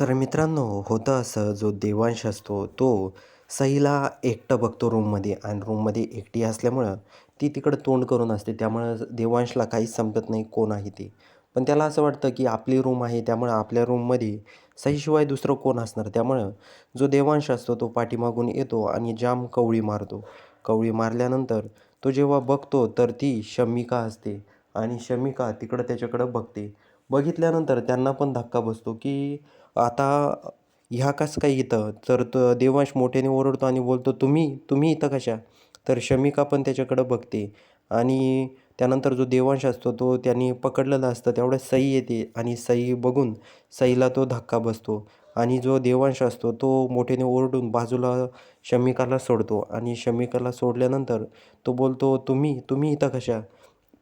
तर मित्रांनो होतं असं जो देवांश असतो तो सईला एकटं बघतो रूममध्ये आणि रूममध्ये एकटी असल्यामुळं ती तिकडं तोंड करून असते. त्यामुळं देवांशला काहीच समजत नाही कोण आहे ते. पण त्याला असं वाटतं की आपली रूम आहे त्यामुळं आपल्या रूममध्ये सईशिवाय दुसरं कोण असणार? त्यामुळं जो देवांश असतो तो पाठीमागून येतो आणि जाम कवळी मारतो. कवळी मारल्यानंतर तो जेव्हा बघतो तर ती शमिका असते आणि शमिका तिकडं त्याच्याकडं बघते. बघितल्यानंतर त्यांना पण धक्का बसतो की आता ह्या कसं काय इथं? तर तो देवांश मोठ्याने ओरडतो आणि बोलतो तुम्ही तुम्ही इथं कशा? तर शमिका पण त्याच्याकडं बघते आणि त्यानंतर जो देवांश असतो तो त्यांनी पकडलेला असतं तेवढ्या सई येते आणि सई बघून सईला तो धक्का बसतो आणि जो देवांश असतो तो मोठ्याने ओरडून बाजूला शमिकाला सोडतो आणि शमिकाला सोडल्यानंतर तो बोलतो तुम्ही तुम्ही इथं कशा?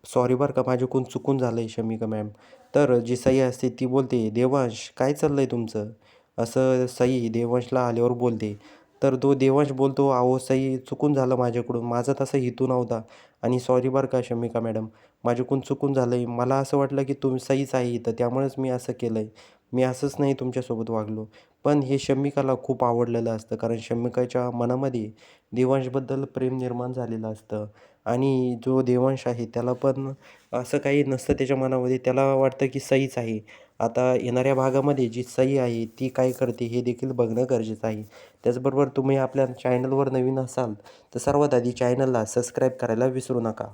सॉरी बरं का माझ्याकडून चुकून झालं आहे शमिका मॅम तर जी सई असते ती बोलते देवांश काय चाललं आहे तुमचं? असं सई देवांशला आल्यावर बोलते. तर तो देवांश बोलतो अहो सई चुकून झालं माझ्याकडून. माझा तसा हेतू नव्हता. आणि सॉरी बरं का शमिका मॅडम माझ्याकडून चुकून झालं आहे मला असं वाटलं की तुम्ही सईच आहे इथं त्यामुळेच मी असं केलं आहे मी असंच नाही तुमच्यासोबत वागलो. पण हे शमिकाला खूप आवडलेलं असतं. कारण शमिकाच्या मनामध्ये देवांशबद्दल प्रेम निर्माण झालेलं असतं. आणि जो देवांश आहे त्याला पण असं काही नसतं त्याच्या मनामध्ये. त्याला वाटतं की सईच आहे. आता येणाऱ्या भागामध्ये जी सई आहे ती काय करते हे देखील बघणं गरजेचं आहे. त्याचबरोबर तुम्ही आपल्या चॅनलवर नवीन असाल तर सर्वात आधी चॅनलला सबस्क्राईब करायला विसरू नका.